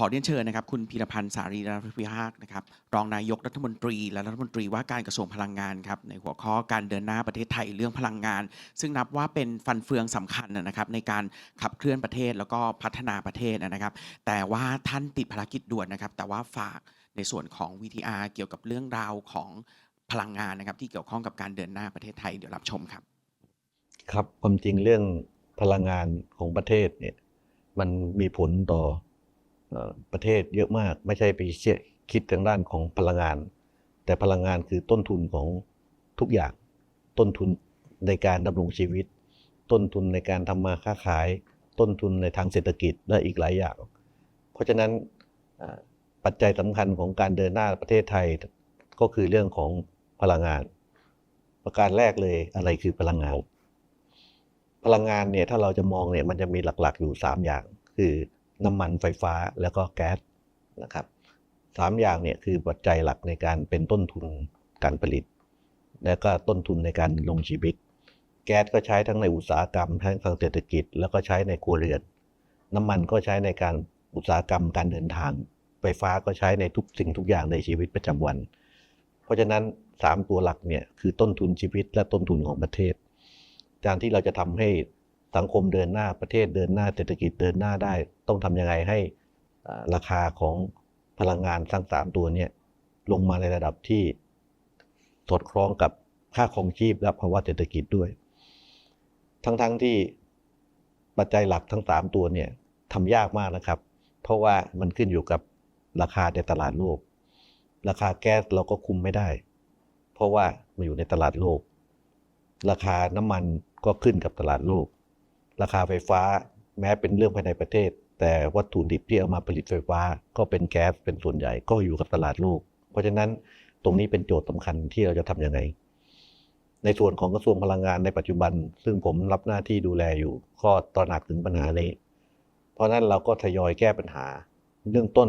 ขอเรียนเชิญนะครับ คุณพีรพันธ์สารีรัตนพิพากษ์นะครับรองนายกรัฐมนตรี และรัฐมนตรีว่าการกระทรวงพลังงานครับในหัวข้อการเดินหน้าประเทศไทยเรื่องพลังงาน ซึ่งนับว่าเป็นฟันเฟืองสำคัญนะครับในการขับเคลื่อนประเทศแล้วก็พัฒนาประเทศนะครับ แต่ว่าท่านติดภารกิจด่วนนะครับ แต่ว่าฝากในส่วนของ VTR เกี่ยวกับเรื่องราวของพลังงานนะครับ ที่เกี่ยวข้องกับการเดินหน้าประเทศไทยเดี๋ยวรับชมครับ ครับความจริงเรื่องพลังงานของประเทศเนี่ยมันมีผลต่อ ประเทศเยอะมากไม่ใช่ไปเชื่อคิดทางด้านของพลังงาน แต่พลังงานคือต้นทุนของทุกอย่าง ต้นทุนในการดำรงชีวิต ต้นทุนในการทำมาค้าขาย ต้นทุนในทางเศรษฐกิจและอีกหลายอย่าง เพราะฉะนั้นปัจจัยสำคัญของการเดินหน้าประเทศไทยก็คือเรื่องของพลังงาน ประการแรกเลยอะไรคือพลังงาน พลังงานเนี่ยถ้าเราจะมองเนี่ยมันจะมีหลักๆอยู่ 3 อย่าง คือ น้ำมันไฟฟ้าแล้วก็แก๊สนะครับสามอย่างเนี่ยคือปัจจัยหลักในการเป็นต้นทุนการผลิต และก็ต้นทุนในการดำรงชีวิต แก๊สก็ใช้ทั้งในอุตสาหกรรมทั้งทางเศรษฐกิจ แล้วก็ใช้ในครัวเรือน น้ำมันก็ใช้ในการอุตสาหกรรมการเดินทาง ไฟฟ้าก็ใช้ในทุกสิ่งทุกอย่างในชีวิตประจำวัน เพราะฉะนั้นสามตัวหลักเนี่ยคือต้นทุนชีวิตและต้นทุนของประเทศ การที่เราจะทำให้ สังคมเดินหน้าประเทศเดินหน้าเศรษฐกิจเดินหน้าได้ ต้องทำยังไงให้ราคาของพลังงานทั้งสามตัวเนี่ยลงมาในระดับที่สอดคล้องกับค่าครองชีพและภาวะเศรษฐกิจด้วย ทั้งๆทที่ปัจจัยหลักทั้งสามตัวเนี่ยทำยากมากนะครับ เพราะว่ามันขึ้นอยู่กับราคาในตลาดโลก ราคาแก๊สเราก็คุมไม่ได้ เพราะว่ามันอยู่ในตลาดโลก ราคาน้ำมันก็ขึ้นกับตลาดโลก ราคาไฟฟ้าแม้เป็นเรื่องภายในประเทศ แต่วัตถุดิบที่เอามาผลิตไฟฟ้า ก็เป็นแก๊สเป็นส่วนใหญ่ก็อยู่กับตลาดโลก เพราะฉะนั้นตรงนี้เป็นโจทย์สำคัญที่เราจะทำยังไง ในส่วนของกระทรวงพลังงานในปัจจุบัน ซึ่งผมรับหน้าที่ดูแลอยู่ก็ตระหนักถึงปัญหานี้ เพราะฉะนั้นเราก็ทยอยแก้ปัญหาเรื่องต้น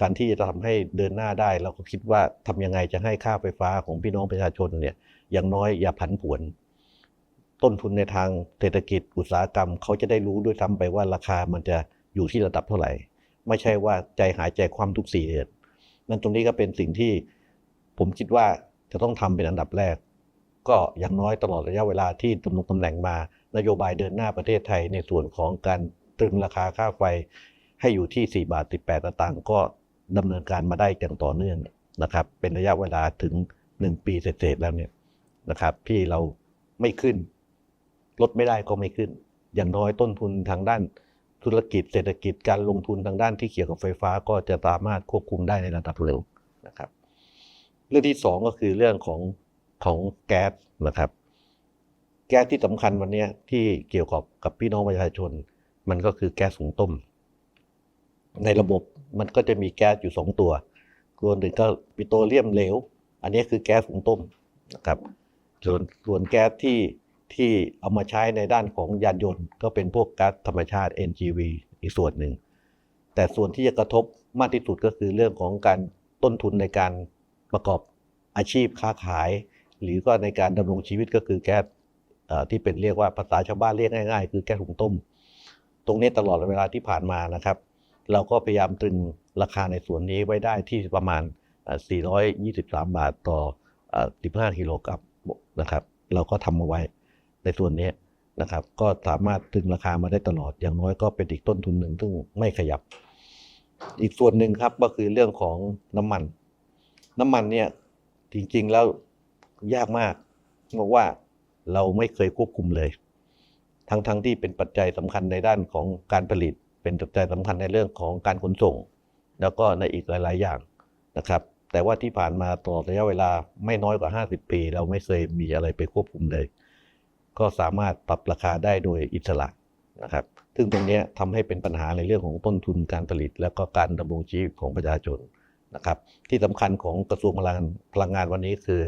การที่จะทำให้เดินหน้าได้เราก็คิดว่าทำยังไงจะให้ค่าไฟฟ้าของพี่น้องประชาชนเนี่ยอย่างน้อยอย่าผันผวน ต้นทุนในทางเศรษฐกิจอุตสาหกรรม เขาจะได้รู้ด้วยซ้ำไปว่าราคามันจะอยู่ที่ระดับเท่าไหร่ ไม่ใช่ว่าใจหายใจความทุกสี่เดือนนั่นตรงนี้ก็เป็นสิ่งที่ผมคิดว่าจะต้องทำเป็นอันดับแรก ก็อย่างน้อยตลอดระยะเวลาที่ดำรงตำแหน่งมา นโยบายเดินหน้าประเทศไทยในส่วนของการตรึงราคาค่าไฟให้อยู่ที่ 4 บาท 18สตางค์ก็ดำเนินการมาได้อย่างต่อเนื่องนะครับ เป็นระยะเวลาถึง 1 ปีเศษๆแล้วเนี่ยนะครับที่เราไม่ขึ้น ลดไม่ได้ก็ไม่ขึ้น อย่างน้อยต้นทุนทางด้านธุรกิจเศรษฐกิจการลงทุนทางด้านที่เกี่ยวกับไฟฟ้าก็จะสามารถควบคุมได้ในระดับเร็วนะครับ เรื่องที่สองก็คือเรื่องของของแก๊สนะครับ แก๊สที่สำคัญวันนี้ที่เกี่ยวกับกับพี่น้องประชาชน มันก็คือแก๊สหุงต้ม ในระบบมันก็จะมีแก๊สอยู่สองตัวรวมถึงก็ปิโตรเลียมเหลว อันนี้คือแก๊สหุงต้มนะครับ ส่วนส่วนแก๊สที่ ที่เอามาใช้ในด้านของยานยนต์ ก็เป็นพวกก๊าซธรรมชาติ NGV อีกส่วนหนึ่ง แต่ส่วนที่จะกระทบมากที่สุดก็คือเรื่องของการต้นทุนในการประกอบอาชีพค้าขาย หรือก็ในการดำรงชีวิตก็คือแก๊สที่เป็นเรียกว่าภาษาชาวบ้านเรียกง่ายๆ คือแก๊สหุงต้ม ตรงนี้ตลอดเวลาที่ผ่านมานะครับ เราก็พยายามตรึงราคาในส่วนนี้ไว้ได้ที่ประมาณ 423 บาทต่อ 15กิโลกรัมนะครับ เราก็ทำมาไว้ ในส่วนนี้นะครับ ก็สามารถตึงราคามาได้ตลอด อย่างน้อยก็เป็นอีกต้นทุนหนึ่งซึ่งไม่ขยับ อีกส่วนหนึ่งครับก็คือเรื่องของน้ำมัน น้ำมันเนี่ยจริงๆแล้วยากมากเพราะว่าเราไม่เคยควบคุมเลย ทั้งๆทที่เป็นปัจจัยสำคัญในด้านของการผลิต เป็นปัจจัยสำคัญในเรื่องของการขนส่ง แล้วก็ในอีกหลาย ๆ อย่างนะครับ แต่ว่าที่ผ่านมาตลอดระยะเวลาไม่น้อยกว่า 50 ปี เราไม่เคยมีอะไรไปควบคุมเลย ก็สามารถปรับราคาได้โดยอิสระนะครับ ซึ่งตรงนี้ทำให้เป็นปัญหาในเรื่องของต้นทุนการผลิต แล้วก็การดำรงชีวิตของประชาชนนะครับ ที่สำคัญของกระทรวงพลังพลังงานวันนี้คือ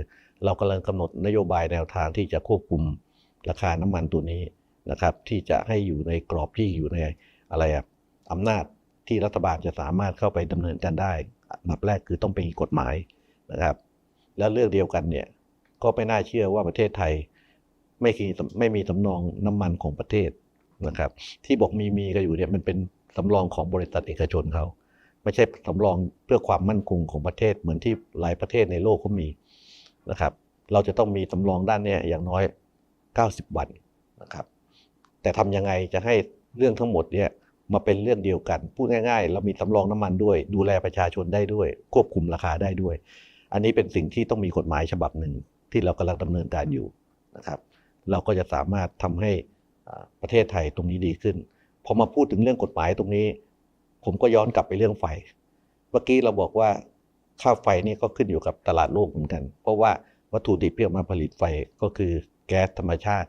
เรากำลังกำหนดนโยบายแนวทางที่จะควบคุมราคาน้ำมันตัวนี้นะครับ ที่จะให้อยู่ในกรอบที่อยู่ในอะไรอะอำนาจที่รัฐบาลจะสามารถเข้าไปดำเนินการได้อันดับแรกคือต้องเป็นกฎหมายนะครับ แล้วเรื่องเดียวกันเนี่ยก็ไม่น่าเชื่อว่าประเทศไทย ไม่มีไม่มีสำรองน้ำมันของประเทศนะครับ ที่บอกมีมีกันอยู่เนี่ยมันเป็นสำรองของบริษัทเอกชนเขาไม่ใช่สำรองเพื่อความมั่นคงของประเทศเหมือนที่หลายประเทศในโลกเขามีนะครับ เราจะต้องมีสำรองด้านเนี้ยอย่างน้อย 90 วันนะครับ แต่ทำยังไงจะให้เรื่องทั้งหมดเนี่ยมาเป็นเรื่องเดียวกัน พูดง่ายๆ เรามีสำรองน้ำมันด้วย ดูแลประชาชนได้ด้วย ควบคุมราคาได้ด้วย อันนี้เป็นสิ่งที่ต้องมีกฎหมายฉบับหนึ่งที่เรากำลังดำเนินการอยู่นะครับ เราก็จะสามารถทำให้ประเทศไทยตรงนี้ดีขึ้นพอมาพูดถึงเรื่องกฎหมายตรงนี้ ผมก็ย้อนกลับไปเรื่องไฟ เมื่อกี้เราบอกว่าค่าไฟนี่ก็ขึ้นอยู่กับตลาดโลกเหมือนกัน เพราะว่าวัตถุดิบที่อมาผลิตไฟก็คือแก๊สธรรมชาติ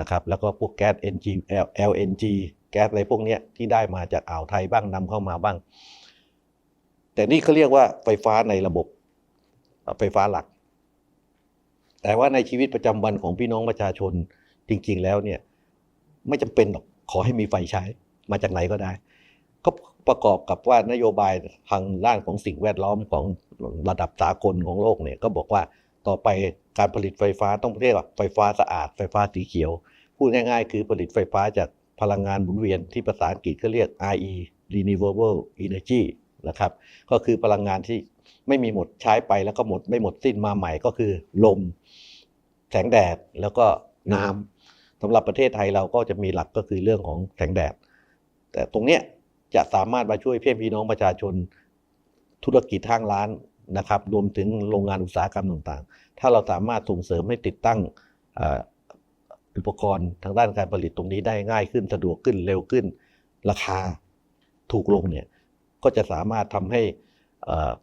นะครับแล้วก็พวกแก๊ส NG LNG แก๊สอะไรพวกนี้ที่ได้มาจากอ่าวไทยบ้างนำเข้ามาบ้าง แต่นี่เขาเรียกว่าไฟฟ้าในระบบไฟฟ้าหลัก แต่ว่าในชีวิตประจำวันของพี่น้องประชาชนจริง ๆ แล้วเนี่ยไม่จำเป็นหรอกขอให้มีไฟใช้มาจากไหนก็ได้ ก็ประกอบกับว่านโยบายทางด้านของสิ่งแวดล้อมของระดับสากลของโลกเนี่ยก็บอกว่าต่อไปการผลิตไฟฟ้าต้องเรียกว่าไฟฟ้าสะอาด ไฟฟ้าสีเขียว พูดง่ายๆ คือผลิตไฟฟ้าจากพลังงานหมุนเวียนที่ภาษาอังกฤษก็เรียก RE Renewable Energy นะครับ ก็คือพลังงานที่ ไม่มีหมดใช้ไปแล้วก็หมดไม่หมดสิ้นมาใหม่ก็คือ ลม แสงแดดแล้วก็น้ำสำหรับประเทศไทยเราก็จะมีหลักก็คือเรื่องของแสงแดด แต่ตรงเนี้ยจะสามารถมาช่วยเพื่อนพี่น้องประชาชนธุรกิจทางร้านนะครับรวมถึงโรงงานอุตสาหกรรมต่างๆ ถ้าเราสามารถส่งเสริมให้ติดตั้งอุปกรณ์ทางด้านการผลิตตรงนี้ได้ง่ายขึ้นสะดวกขึ้นเร็วขึ้น ราคาถูกลงเนี่ยก็จะสามารถทำให้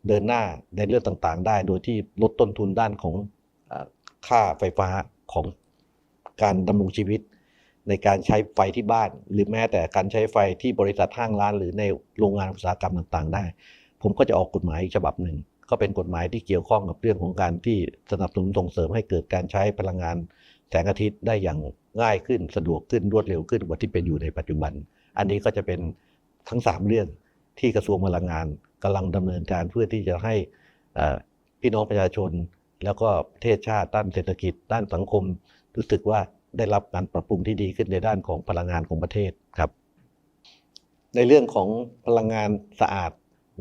เดินหน้าในเรื่องต่างๆ ได้ โดยที่ลดต้นทุนด้านของอค่าไฟฟ้าของการดำรงชีวิต ในการใช้ไฟที่บ้าน หรือแม้แต่การใช้ไฟที่บริษัทห้างร้าน หรือในโรงงานอุตสาหกรรมต่างๆ ได้ ผมก็จะออกกฎหมายอีกฉบับหนึ่ง ก็เป็นกฎหมายที่เกี่ยวข้องกับเรื่องของการที่สนับสนุนส่งเสริมให้เกิดการใช้พลังงานแสงอาทิตย์ได้อย่างง่ายขึ้นสะดวกขึ้นรวดเร็วขึ้นกว่าที่เป็นอยู่ในปัจจุบัน อันนี้ก็จะเป็นทั้ง 3 เรื่อง ที่กระทรวงพลังงานกำลังดำเนินการเพื่อที่จะให้พี่น้องประชาชน แล้วก็ประเทศชาติด้านเศรษฐกิจ ด้านสังคม รู้สึกว่าได้รับการปรับปรุงที่ดีขึ้นในด้านของพลังงานของประเทศครับ ในเรื่องของพลังงานสะอาด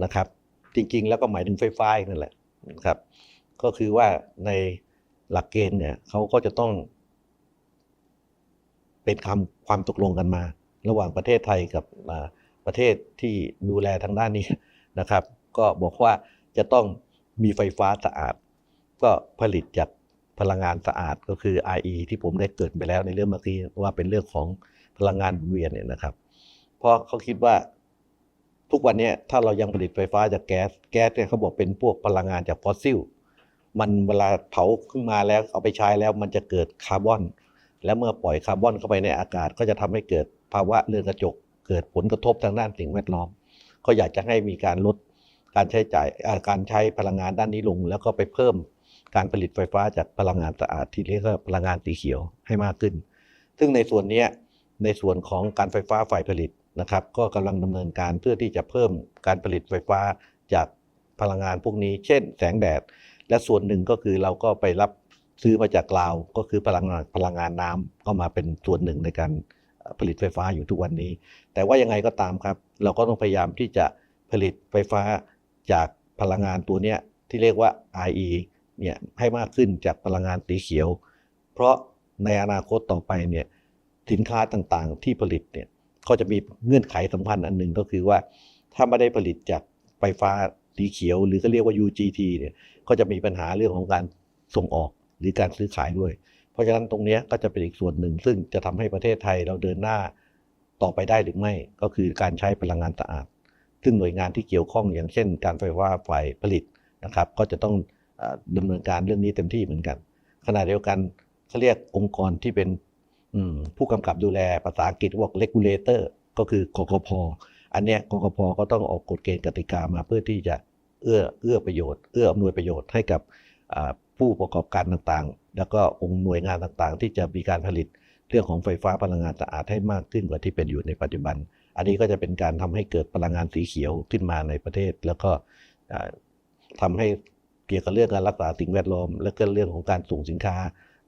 นะครับ จริงๆ แล้วก็หมายถึงไฟฟ้านั่นแหละนะครับก็คือว่าในหลักเกณฑ์เนี่ยเขาก็จะต้อง เป็นคำความตกลงกันมา ระหว่างประเทศไทยกับ ประเทศที่ดูแลทางด้านนี้นะครับ ก็บอกว่าจะต้องมีไฟฟ้าสะอาด ก็ผลิตจากพลังงานสะอาดก็คือ IE ที่ผมได้เกิดไปแล้วในเรื่องเมื่อกี้ว่าเป็นเรื่องของพลังงานหมุนเวียนเนี่ยนะครับ เพราะเขาคิดว่าทุกวันนี้ถ้าเรายังผลิตไฟฟ้าจากแก๊สแก๊สเนี่ยเขาบอกเป็นพวกพลังงานจากฟอสซิลมันเวลาเผาขึ้นมาแล้วเอาไปใช้แล้วมันจะเกิดคาร์บอน และเมื่อปล่อยคาร์บอนเข้าไปในอากาศก็จะทำให้เกิดภาวะเรือนกระจก เกิดผลกระทบทางด้านสิ่งแวดล้อม ก็อยากจะให้มีการลดการใช้จ่ายการใช้พลังงานด้านนี้ลง แล้วก็ไปเพิ่มการผลิตไฟฟ้าจากพลังงานสะอาดที่เรียกว่าพลังงานสีเขียวให้มากขึ้น ซึ่งในส่วนนี้ในส่วนของการไฟฟ้าฝ่ายผลิตนะครับ ก็กำลังดำเนินการเพื่อที่จะเพิ่มการผลิตไฟฟ้าจากพลังงานพวกนี้ เช่น แสงแดด และส่วนหนึ่งก็คือเราก็ไปรับซื้อมาจากลาว ก็คือพลังงานพลังงานน้ำก็มาเป็นส่วนหนึ่งในการผลิตไฟฟ้าอยู่ทุกวันนี้ แต่ว่ายังไงก็ตามครับ เราก็ต้องพยายามที่จะผลิตไฟฟ้าจากพลังงานตัวเนี้ยที่เรียกว่า IE เนี่ยให้มากขึ้นจากพลังงานสีเขียว เพราะในอนาคตต่อไปเนี่ยสินค้าต่างๆ ที่ผลิตเนี่ยก็จะมีเงื่อนไขสำคัญอันหนึ่งก็คือว่า ถ้าไม่ได้ผลิตจากไฟฟ้าสีเขียว หรือก็เรียกว่า UGT เนี่ยก็จะมีปัญหาเรื่องของการส่งออกหรือการซื้อขายด้วย เพราะฉะนั้นตรงนี้ก็จะเป็นอีกส่วนหนึ่ง ซึ่งจะทำให้ประเทศไทยเราเดินหน้า ต่อไปได้หรือไม่ ก็คือการใช้พลังงานสะอาด ซึ่งหน่วยงานที่เกี่ยวข้องอย่างเช่น การไฟฟ้าฝ่ายผลิตนะครับ ก็จะต้องอ่อดำเนินการเรื่องนี้เต็มที่เหมือนกัน ขณะเดียวกันเขาเรียกองค์กรที่เป็นผู้กำกับดูแลภาษาอังกฤษบอก regulator ก็คือกกพอันเนี้ยกกพก็ต้องออกกฎเกณฑ์กติกามาเพื่อที่จะเอื้อเอื้อประโยชน์ เอื้ออำนวยประโยชน์ให้กับผู้ประกอบการต่างๆ แล้วก็องค์หน่วยงานต่างๆ ที่จะมีการผลิต เรื่องของไฟฟ้าพลังงานสะอาดให้มากขึ้นกว่าที่เป็นอยู่ในปัจจุบัน อันนี้ก็จะเป็นการทำให้เกิดพลังงานสีเขียวขึ้นมาในประเทศ แล้วก็อ่าทำให้เกี่ยวกับเรื่องการรักษาสิ่งแวดล้อม และก็เรื่องของการส่งสินค้า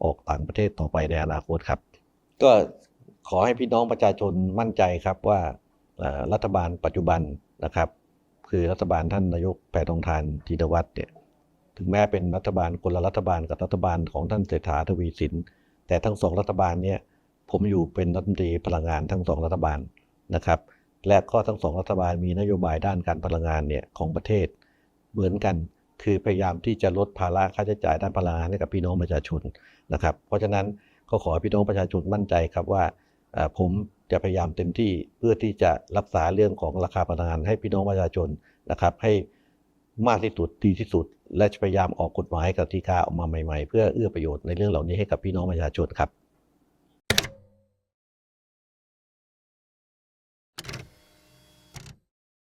ออกต่างประเทศต่อไปในอนาคตครับ ก็ขอให้พี่น้องประชาชนมั่นใจครับว่ารัฐบาลปัจจุบันนะครับ คือรัฐบาลท่านนายกแพทองทานธีรวัตรเนี่ยถึงแม้เป็นรัฐบาลคนละรัฐบาลกับรัฐบาลของท่านเศรษฐาทวีสิน แต่ทั้งสองรัฐบาลเนี่ยผมอยู่เป็นรัฐมนตรีพลังงานทั้งสองรัฐบาลนะครับ และก็ทั้งสองรัฐบาลมีนโยบายด้านการพลังงานเนี่ยของประเทศ เหมือนกันคือพยายามที่จะลดภาระค่าใช้จ่ายด้านพลังงานให้กับพี่น้องประชาชนนะครับ เพราะฉะนั้นก็ขอให้พี่น้องประชาชนมั่นใจครับว่าผมจะพยายามเต็มที่เพื่อที่จะรักษาเรื่องของราคาพลังงานให้พี่น้องประชาชนนะครับให้ มากที่สุดดีที่สุด และจะพยายามออกกฎหมายกติกาออกมาใหม่ ๆ เพื่อเอื้อประโยชน์ในเรื่องเหล่านี้ให้กับพี่น้องประชาชนครับ